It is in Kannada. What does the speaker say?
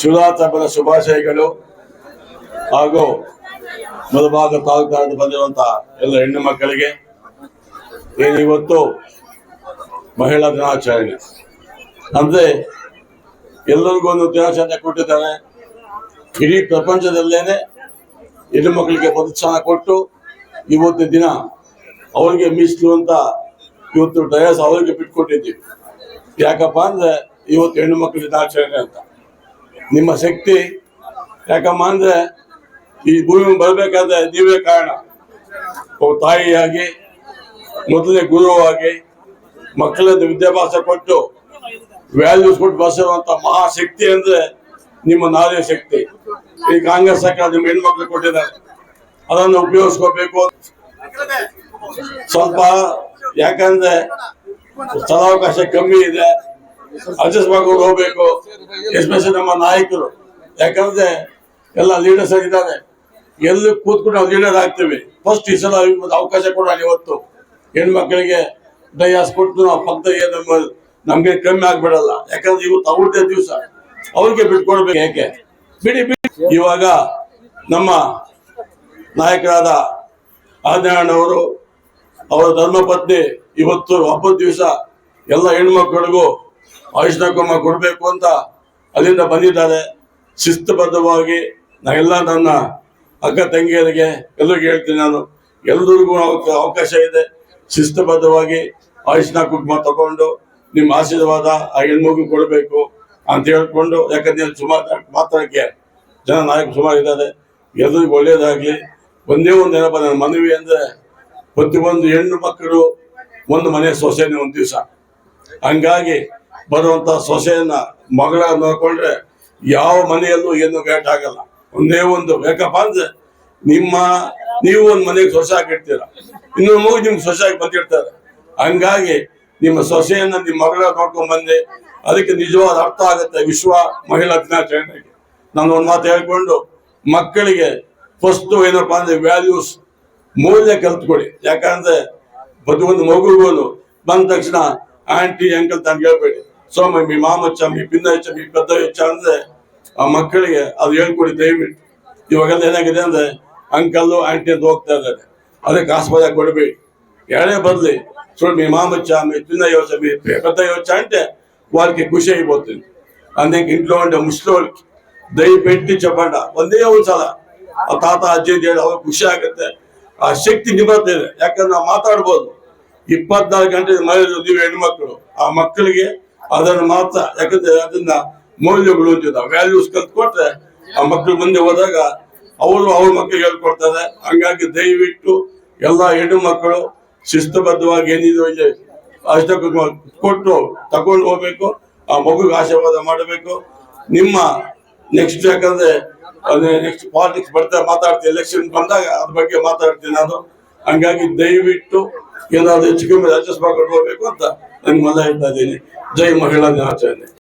ಶಿವರಾತ್ರಿ ಹಬ್ಬದ ಶುಭಾಶಯಗಳು ಹಾಗೂ ಮಧುಭಾಗ ತಾಲೂಕು ಬಂದಿರುವಂತಹ ಎಲ್ಲ ಹೆಣ್ಣು ಮಕ್ಕಳಿಗೆ ಏನು ಇವತ್ತು ಮಹಿಳಾ ದಿನಾಚರಣೆ. ಅಂದ್ರೆ ಎಲ್ಲರಿಗೂ ಒಂದು ದಿನಾಚರಣೆ ಕೊಟ್ಟಿದ್ದಾರೆ. ಇಡೀ ಪ್ರಪಂಚದಲ್ಲೇನೆ ಹೆಣ್ಣು ಮಕ್ಕಳಿಗೆ ಪ್ರೋತ್ಸಾಹ ಕೊಟ್ಟು ಇವತ್ತು ದಿನ ಅವರಿಗೆ ಮೀಸಲು ಅಂತ ಇವತ್ತು ಡಯಸ್ ಅವರಿಗೆ ಬಿಟ್ಕೊಟ್ಟಿದ್ದೀವಿ. ಯಾಕಪ್ಪ ಅಂದ್ರೆ ಇವತ್ತು ಹೆಣ್ಣು ಮಕ್ಕಳ ದಿನಾಚರಣೆ ಅಂತ. ನಿಮ್ಮ ಶಕ್ತಿ. ಯಾಕಮ್ಮ ಅಂದ್ರೆ ಈ ಭೂಮಿ ಬರಬೇಕಾದ ನೀವೇ ಕಾರಣ. ಒಬ್ಬ ತಾಯಿಯಾಗಿ, ಮೊದಲನೇ ಗುರುವಾಗಿ, ಮಕ್ಕಳದ್ದು ವಿದ್ಯಾಭ್ಯಾಸ ಕೊಟ್ಟು ವ್ಯಾಲ್ಯೂಸ್ ಕೊಟ್ಟು ಬಸಿರುವಂತ ಮಹಾಶಕ್ತಿ ಅಂದ್ರೆ ನಿಮ್ಮ ನಾರಿ ಶಕ್ತಿ. ಈ ಕಾಂಗ್ರೆಸ್ ಸರ್ಕಾರ ನಿಮ್ಮ ಹೆಣ್ಮಕ್ಳು ಕೊಟ್ಟಿದ್ದಾರೆ. ಅದನ್ನು ಉಪಯೋಗಿಸ್ಕೋಬೇಕು. ಸ್ವಲ್ಪ ಯಾಕಂದ್ರೆ ಸ್ಥಳಾವಕಾಶ ಕಮ್ಮಿ ಇದೆ. ಅಡ್ಜಸ್ಟ್ ಮಾಡ್ಕೊಂಡು ಹೋಗ್ಬೇಕು ಎಸ್ಪೆಷಲಿ ನಮ್ಮ ನಾಯಕರು. ಯಾಕಂದ್ರೆ ಎಲ್ಲ ಲೀಡರ್ಸ್ ಆಗಿದ್ದಾರೆ ಎಲ್ಲಿ ಕೂತ್ಕೊಂಡು ನಾವು ಲೀಡರ್ ಆಗ್ತೀವಿ? ಫಸ್ಟ್ ಈ ಸಲ ಅವಕಾಶ ಕೊಡೋಣ ಇವತ್ತು. ಹೆಣ್ಮಕ್ಳಿಗೆ ಡಯಾಸ್ ಕೊಟ್ಟು ನಾವು ನಮ್ಮ, ನಮ್ಗೆ ಕಮ್ಮಿ ಆಗ್ಬಿಡಲ್ಲ. ಯಾಕಂದ್ರೆ ಇವತ್ತು ಅವ್ರದ್ದೇ ದಿವಸ. ಅವ್ರಿಗೆ ಬಿಟ್ಕೊಡ್ಬೇಕು ಯಾಕೆ ಬಿಡಿ ಬಿಡಿ. ಇವಾಗ ನಮ್ಮ ನಾಯಕರಾದ ಆದಿನಾರಾಯಣವರು ಅವರ ಧರ್ಮಪತ್ನಿ ಇವತ್ತು ಹಬ್ಬದ ದಿವಸ ಎಲ್ಲ ಹೆಣ್ಮಕ್ಳಿಗೂ ಆಯುಷ್ಣಕಮ್ಮ ಕೊಡಬೇಕು ಅಂತ ಅಲ್ಲಿಂದ ಬಂದಿದ್ದಾರೆ. ಶಿಸ್ತುಬದ್ಧವಾಗಿ ನಾವೆಲ್ಲ ನನ್ನ ಅಕ್ಕ ತಂಗಿಯರಿಗೆ ಎಲ್ಲರಿಗೂ ಹೇಳ್ತೀನಿ ನಾನು. ಎಲ್ಲರಿಗೂ ಅವಕಾಶ ಇದೆ. ಶಿಸ್ತುಬದ್ಧವಾಗಿ ಆಯುಷ್ಣ ಕುಟುಂಬ ತಗೊಂಡು ನಿಮ್ಮ ಆಶೀರ್ವಾದ ಆ ಹೆಣ್ಮಗು ಕೊಡಬೇಕು ಅಂತ ಹೇಳ್ಕೊಂಡು, ಯಾಕಂದ್ರೆ ಸುಮಾರು ಮಾತಾಡಕ್ಕೆ ಜನ ನಾಯಕ ಸುಮಾರು ಇದ್ದಾರೆ. ಎಲ್ಲರಿಗೂ ಒಳ್ಳೆಯದಾಗಲಿ ಒಂದೇ ಒಂದು ಏನಪ್ಪ ನನ್ನ ಮನವಿ ಅಂದರೆ ಪ್ರತಿಯೊಂದು ಹೆಣ್ಣು ಮಕ್ಕಳು ಒಂದು ಮನೆ ಸೊಸೆನೆ ಒಂದು ದಿವಸ. ಹಂಗಾಗಿ ಬರುವಂತ ಸೊಸೆಯನ್ನ ಮಗಳ ನೋಡ್ಕೊಂಡ್ರೆ ಯಾವ ಮನೆಯಲ್ಲೂ ಏನು ಗೇಟ್ ಆಗಲ್ಲ. ಒಂದೇ ಒಂದು ಬೇಕಪ್ಪ ಅಂದ್ರೆ ನಿಮ್ಮ, ನೀವು ಒಂದು ಮನೆಗೆ ಸೊಸೆ ಹಾಕಿರ್ತೀರ ಇನ್ನು ಮಗು ನಿಮ್ಗೆ ಸೊಸೆ ಆಗಿ ಬಂದಿರ್ತಾರೆ. ಹಂಗಾಗಿ ನಿಮ್ಮ ಸೊಸೆಯನ್ನ, ನಿಮ್ಮ ಮಗಳ ನೋಡ್ಕೊಂಡ್ ಬಂದೆ ಅದಕ್ಕೆ ನಿಜವಾದ ಅರ್ಥ ಆಗುತ್ತೆ ವಿಶ್ವ ಮಹಿಳಾ ದಿನಾಚರಣೆಗೆ. ನಾನು ಒಂದು ಮಾತು ಹೇಳ್ಕೊಂಡು ಮಕ್ಕಳಿಗೆ ಫಸ್ಟ್ ಏನಪ್ಪಾ ಅಂದ್ರೆ ವ್ಯಾಲ್ಯೂಸ್ ಮೌಲ್ಯ ಕಲ್ತ್ಕೊಡಿ ಯಾಕಂದ್ರೆ ಒಂದು ಮಗುಗೂ ಬಂದ ತಕ್ಷಣ ಆಂಟಿ, ಅಂಕಲ್ ತಾನು ಹೇಳ್ಬೇಡಿ. ಸೋಮ ಮೀ ಮಾಮಚ್ಚ ಮೀ ಪಿನ್ನ ಹೆಚ್ಚ ಮೀ ಪೆದ್ದ ಹೆಚ್ಚ ಅಂದ್ರೆ ಆ ಮಕ್ಕಳಿಗೆ ಅದು ಹೇಳ್ಕೊಡಿ ದಯವಿಟ್ಟು ಇವಾಗೆಲ್ಲ ಏನಾಗಿದೆ ಅಂದ್ರೆ ಅಂಕಲ್ಲು ಆಂಟಿ ಅಂತ ಹೋಗ್ತಾ ಇದ್ದಾರೆ ಅದಕ್ಕೆ ಆಸ್ಪದ ಕೊಡಬೇಡಿ ಎರಡೇ ಬದಲಿ చూడు మీ మామ వచ్చా మీ చిన్న యోచ మీ పెద్ద యోచ అంటే వాళ్ళకి ఖుషి అయిపోతుంది అందుకే ఇంట్లో ఉండే ముసలోళ్ళకి దయ పెట్టి చెప్పండి ಒಂದೇ ಒಂದ್ಸಲ ಆ ತಾತ ಅಜ್ಜಿ ಅಂತ ಹೇಳಿ ಅವಾಗ ಖುಷಿ ಆಗುತ್ತೆ ಆ ಶಕ್ತಿ ನಿಮ್ಮತ್ತಿದೆ ಯಾಕಂದ್ರೆ ನಾವು ಮಾತಾಡ್ಬೋದು ಇಪ್ಪತ್ನಾಲ್ಕು ಗಂಟೆ ಮನೆಯಲ್ಲಿ ನೀವು ಹೆಣ್ಮಕ್ಳು ಆ ಮಕ್ಕಳಿಗೆ ಅದನ್ನು ಮಾತ್ರ, ಯಾಕಂದ್ರೆ ಅದನ್ನ ಮೌಲ್ಯಗಳು ಅಂತಿದ್ದ ವ್ಯಾಲ್ಯೂಸ್ ಕಲ್ತ್ಕೊಟ್ರೆ ಆ ಮಕ್ಕಳು ಮುಂದೆ ಹೋದಾಗ ಅವರು ಅವ್ರ ಮಕ್ಕಳಿಗೆ ಹೇಳ್ಕೊಡ್ತಾರೆ. ಹಂಗಾಗಿ ದಯವಿಟ್ಟು ಎಲ್ಲ ಹೆಣ್ಣು ಮಕ್ಕಳು ಶಿಸ್ತುಬದ್ಧವಾಗಿ ಏನಿದ್ರು ಇಲ್ಲಿ ಅಷ್ಟ ಕೊಟ್ಟು ತಗೊಂಡು ಹೋಗ್ಬೇಕು. ಆ ಮಗುಗೆ ಆಶೀರ್ವಾದ ಮಾಡಬೇಕು. ನಿಮ್ಮ ನೆಕ್ಸ್ಟ್ ಯಾಕಂದ್ರೆ ನೆಕ್ಸ್ಟ್ ಪಾಲಿಟಿಕ್ಸ್ ಬರ್ತಾ ಮಾತಾಡ್ತೀನಿ ಎಲೆಕ್ಷನ್ ಬಂದಾಗ ಅದ್ರ ಬಗ್ಗೆ ಮಾತಾಡ್ತೀನಿ ನಾನು. ಹಂಗಾಗಿ ದಯವಿಟ್ಟು ಏನಾದ್ರು ಹೆಚ್ಚು ಕಮ್ಮಿ ಅಡ್ಜಸ್ಟ್ ಮಾಡ್ಕೊಂಡು ಹೋಗ್ಬೇಕು ಅಂತ ಮನ ಹೇಳ್ತಾ ಇದ್ದೀನಿ ಜೈ ಮಹಿಳಾ ದಿನಾಚರಣೆ.